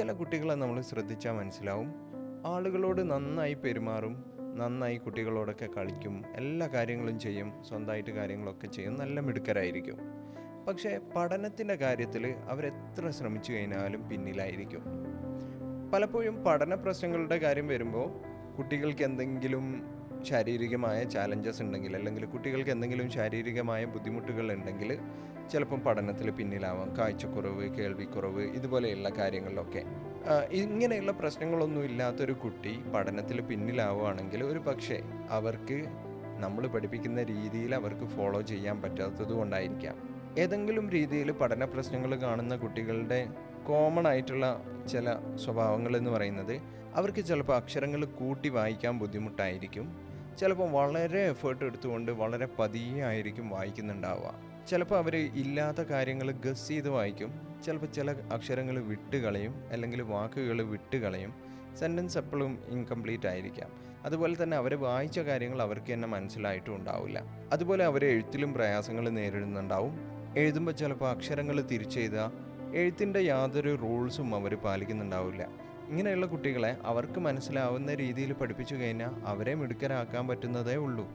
ചില കുട്ടികളെ നമ്മൾ ശ്രദ്ധിച്ചാൽ മനസ്സിലാവും. ആളുകളോട് നന്നായി പെരുമാറും നന്നായി കുട്ടികളോടൊക്കെ കളിക്കും എല്ലാ കാര്യങ്ങളും ചെയ്യും സ്വന്തമായിട്ട് കാര്യങ്ങളൊക്കെ ചെയ്യും നല്ല മിടുക്കരായിരിക്കും. പക്ഷേ പഠനത്തിന്റെ കാര്യത്തിൽ അവരെത്ര ശ്രമിച്ചു കഴിഞ്ഞാലും പിന്നിലായിരിക്കും. പലപ്പോഴും പഠന പ്രശ്നങ്ങളുടെ കാര്യം വരുമ്പോൾ കുട്ടികൾക്ക് എന്തെങ്കിലും ശാരീരികമായ ചാലഞ്ചസ് ഉണ്ടെങ്കിൽ അല്ലെങ്കിൽ കുട്ടികൾക്ക് എന്തെങ്കിലും ശാരീരികമായ ബുദ്ധിമുട്ടുകൾ ഉണ്ടെങ്കിൽ ചിലപ്പം പഠനത്തിൽ പിന്നിലാവാം. കാഴ്ചക്കുറവ് കേൾവിക്കുറവ് ഇതുപോലെയുള്ള കാര്യങ്ങളിലൊക്കെ. ഇങ്ങനെയുള്ള പ്രശ്നങ്ങളൊന്നും ഇല്ലാത്തൊരു കുട്ടി പഠനത്തിൽ പിന്നിലാവുകയാണെങ്കിൽ ഒരു പക്ഷേ അവർക്ക് നമ്മൾ പഠിപ്പിക്കുന്ന രീതിയിൽ അവർക്ക് ഫോളോ ചെയ്യാൻ പറ്റാത്തത് കൊണ്ടായിരിക്കാം. ഏതെങ്കിലും രീതിയിൽ പഠന പ്രശ്നങ്ങൾ കാണുന്ന കുട്ടികളുടെ കോമൺ ആയിട്ടുള്ള ചില സ്വഭാവങ്ങൾ എന്ന് പറയുന്നത് അവർക്ക് ചിലപ്പോൾ അക്ഷരങ്ങൾ കൂട്ടി വായിക്കാൻ ബുദ്ധിമുട്ടായിരിക്കും. ചിലപ്പോൾ വളരെ എഫേർട്ട് എടുത്തുകൊണ്ട് വളരെ പതിയെ ആയിരിക്കും വായിക്കുന്നുണ്ടാവുക. ചിലപ്പോൾ അവർ ഇല്ലാത്ത കാര്യങ്ങൾ ഗസ് ചെയ്ത് വായിക്കും. ചിലപ്പോൾ ചില അക്ഷരങ്ങൾ വിട്ടുകളയും അല്ലെങ്കിൽ വാക്കുകൾ വിട്ടുകളയും സെന്റൻസ് എപ്പോഴും ഇൻകംപ്ലീറ്റ് ആയിരിക്കാം. അതുപോലെ തന്നെ അവർ വായിച്ച കാര്യങ്ങൾ അവർക്ക് തന്നെ മനസ്സിലായിട്ടും ഉണ്ടാവില്ല. അതുപോലെ അവർ എഴുത്തിലും പ്രയാസങ്ങൾ നേരിടുന്നുണ്ടാവും. എഴുതുമ്പോൾ ചിലപ്പോൾ അക്ഷരങ്ങൾ തിരിച്ചെഴുതുക. എഴുത്തിന്റെ യാതൊരു റൂൾസും അവർ പാലിക്കുന്നുണ്ടാവില്ല. ഇങ്ങനെയുള്ള കുട്ടികളെ അവർക്ക് മനസ്സിലാവുന്ന രീതിയിൽ പഠിപ്പിച്ചു കഴിഞ്ഞാൽ അവരെ മിടുക്കരാക്കാൻ പറ്റുന്നതേ ഉള്ളൂ.